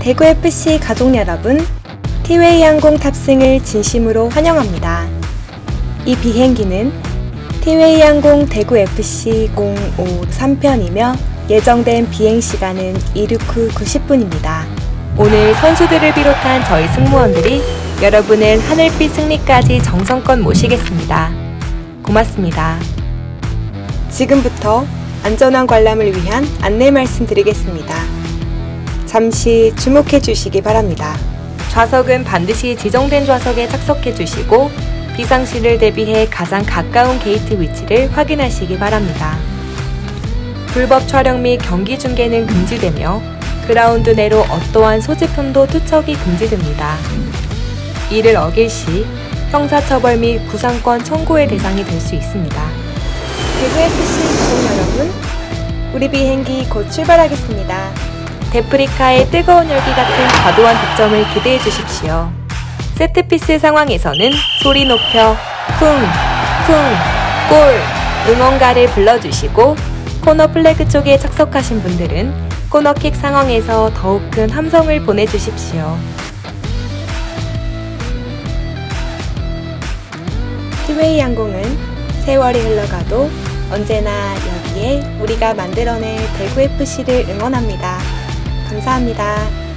대구FC 가족 여러분, 티웨이 항공 탑승을 진심으로 환영합니다. 이 비행기는 티웨이 항공 대구FC 053편이며 예정된 비행 시간은 이륙 후 90분입니다. 오늘 선수들을 비롯한 저희 승무원들이 여러분을 하늘빛 승리까지 정성껏 모시겠습니다. 고맙습니다. 지금부터 안전한 관람을 위한 안내 말씀드리겠습니다. 잠시 주목해 주시기 바랍니다. 좌석은 반드시 지정된 좌석에 착석해 주시고 비상시를 대비해 가장 가까운 게이트 위치를 확인하시기 바랍니다. 불법 촬영 및 경기 중계는 금지되며 그라운드 내로 어떠한 소지품도 투척이 금지됩니다. 이를 어길 시 형사처벌 및 구상권 청구의 대상이 될 수 있습니다. 대구FC 가족 여러분, 우리 비행기 곧 출발하겠습니다. 데프리카의 뜨거운 열기 같은 과도한 득점을 기대해 주십시오. 세트피스 상황에서는 소리 높여 쿵, 쿵, 골 응원가를 불러주시고 코너 플래그 쪽에 착석하신 분들은 코너킥 상황에서 더욱 큰 함성을 보내주십시오. 티웨이 항공은 세월이 흘러가도 언제나 여기에 우리가 만들어낼 대구 FC를 응원합니다. 감사합니다.